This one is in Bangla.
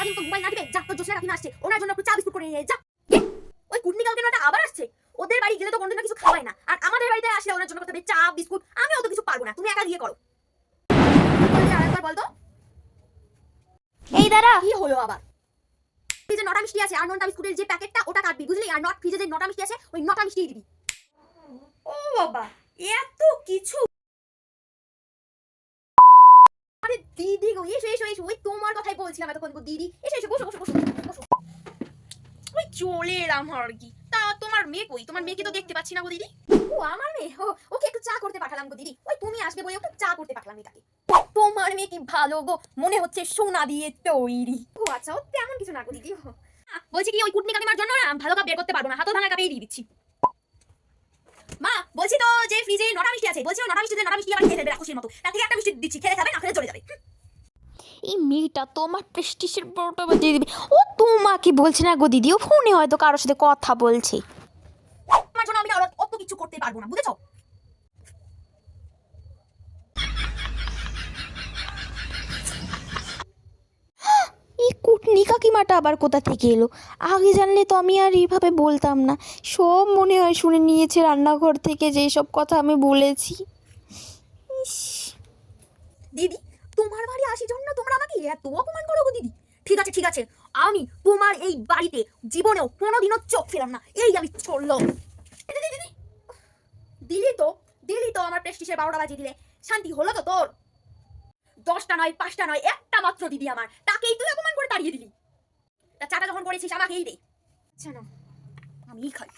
সারাদিন তো মোবাইল না দিবে যা তোর জোসনা কাকিমা আসছে। ওনার জন্য একটু চা বিস্কুট করে নিয়ে যা। ওই কুটনি কালকে নটা আবার আসছে? ওদের বাড়ি গেলে তো কোনোদিনও কিছু খাওয়াই না। আর আমাদের বাড়িতে আসলে ওনার জন্য করতে চা বিস্কুট আমি অত কিছু পারব না। তুমি একা গিয়ে করো। বলছি আরেকবার বল এই দাঁড়া। কি হলো আবার? ফ্রিজে নটা মিষ্টি আছে আর নটা বিস্কুটের যে প্যাকেটটা ওটা কাটবি বুঝলি? আর নট ফ্রিজে যে নটা মিষ্টি আছে ওই নটা মিষ্টি দিবি। ও বাবা এত কিছু আরে দিদি গো এসো এসো এসো। ওই তোমার কথাই বলছিলাম এতক্ষণ গো দিদি। এসো এসো বসো বসো বসো বসো। ওই চলে এলাম আর কি তা তোমার মেয়ে কই? তোমার মেয়েকে তো দেখতে পাচ্ছি না গো দিদি। ও আমার মেয়ে? ও ওকে একটু চা করতে পাঠালাম গো দিদি। ওই তুমি আসবে বলে ওকে চা করতে পাঠালাম তাকে তোমার মেয়ে কি ভালো গো? মনে হচ্ছে সোনা দিয়ে তৈরি। ও আচ্ছা ও তেমন কিছু না গো দিদি। ও, বলছি কি ওই কুটনি কাকিমার জন্য না ভালো কাপ বের করতে পারব না। হাতও ভাঙা কাপেই দিয়ে দিচ্ছি। মা বলছি তো যে ফ্রিজে নটা মিষ্টি আছে বলছি নটা মিষ্টি নটা মিষ্টি আবার খেয়ে ফেলবে রাক্ষসীর মতো। তার থেকে একটা মিষ্টি দিচ্ছি খেলে খাবে না খেলে চলে যাবে। এই মেয়েটা তোমার প্রেস্টিজের বড়টা বাজিয়ে দিবে। ও তোমাকে বলছে না গো দিদি ও ফোনে হয়তো কারোর সাথে কথা বলছে। আমার জন্য আমি অত কিছু করতে পারব না বুঝেছ? এই কুটনি কাকিমাটা আবার কোথা থেকে এলো? আগে জানলে তো আমি আর এইভাবে বলতাম না। সব মনে হয় শুনে নিয়েছে রান্নাঘর থেকে যেই সব কথা আমি বলেছি। দিদি তোমার বাড়ি আসি জন্য তোমরা আমাকে এত অপমান করো গো দিদি? ঠিক আছে ঠিক আছে। আমি তোমার এই বাড়িতে জীবনেও কোনোদিনও চোখ ফেলাম না। এই আমি চলল দিলি তো দিলি তো আমার প্রেস্টিসের বারোটা বাজিয়ে দিলে। শান্তি হলো তো তোর? দশটা নয়, পাঁচটা নয়, একটা মাত্র দিদি আমার। তাকেই তুই অপমান করে তাড়িয়ে দিলি। তা চাটা যখন করেছিস, আমাকেই দে। আচ্ছা না আমি খাই।